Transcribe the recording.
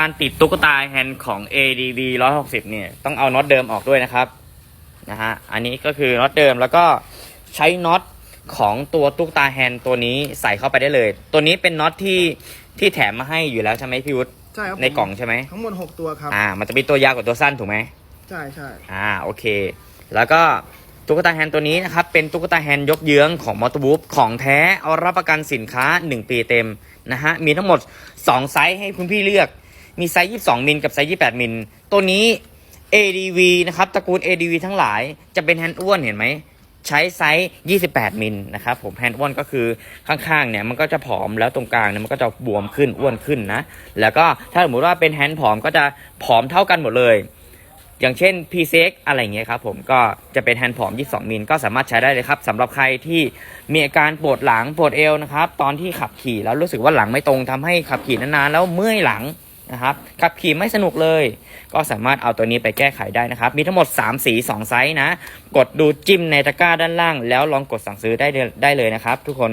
การติดตุ๊กตาแฮนด์ของ ADV 160 เนี่ย ต้องเอาน็อตเดิมออกด้วยนะครับ นะฮะ อันนี้ก็คือน็อตเดิมแล้วก็ใช้น็อตของตัวตุ๊กตาแฮนด์ตัวนี้ใส่เข้าไปได้เลย ตัวนี้เป็นน็อตที่ที่แถมมาให้อยู่แล้วใช่ไหมพี่วุฒิใช่ครับผมในกล่องใช่ไหมทั้งหมด 6 ตัวครับ อ่า มันจะมีตัวยาวกว่าตัวสั้นถูกไหมใช่ใช่อ่า โอเค แล้วก็ตุ๊กตาแฮนด์ตัวนี้นะครับ เป็นตุ๊กตาแฮนด์ยกเยื้องของมอเตอร์บูฟของแท้เอารับประกันสินค้า 1 ปีเต็มนะฮะ มีทั้งหมด 2 ไซส์ให้คุณพี่เลือก มีไซส์ 22 มิลกับไซส์ 28 มิล ตัวนี้ ADV นะครับตระกูล ADV ทั้งหลายจะเป็นแฮนด์อ้วนเห็นไหมใช้ไซส์ 28 มิลนะครับผมแฮนด์อ้วนก็คือข้างๆ เนี่ยมันก็จะผอมแล้วตรงกลางเนี่ยมันก็จะบวมขึ้นอ้วนขึ้นนะ แล้วก็ถ้าสมมติว่าเป็นแฮนด์ผอมก็จะผอมเท่ากันหมดเลย อย่างเช่น p ีเซอะไรเงี้ยครับผมก็จะเป็นแฮนด์ผอม 22 มิลก็สามารถใช้ได้เลยครับสำหรับใครที่มีอาการปวดหลังปวดเอวนะครับตอนที่ขับขี่แล้วรู้สึกว่าหลังไม่ตรงทำให้ขับขี่นานๆแล้วเมื่อยหลัง นะครับขับขี่ไม่สนุกเลย ก็สามารถเอาตัวนี้ไปแก้ไขได้นะครับ มีทั้งหมด 3 สี 2 ไซส์นะ กดดูจิ้มในตะกร้าด้านล่าง แล้วลองกดสั่งซื้อได้ได้เลยนะครับ ทุกคน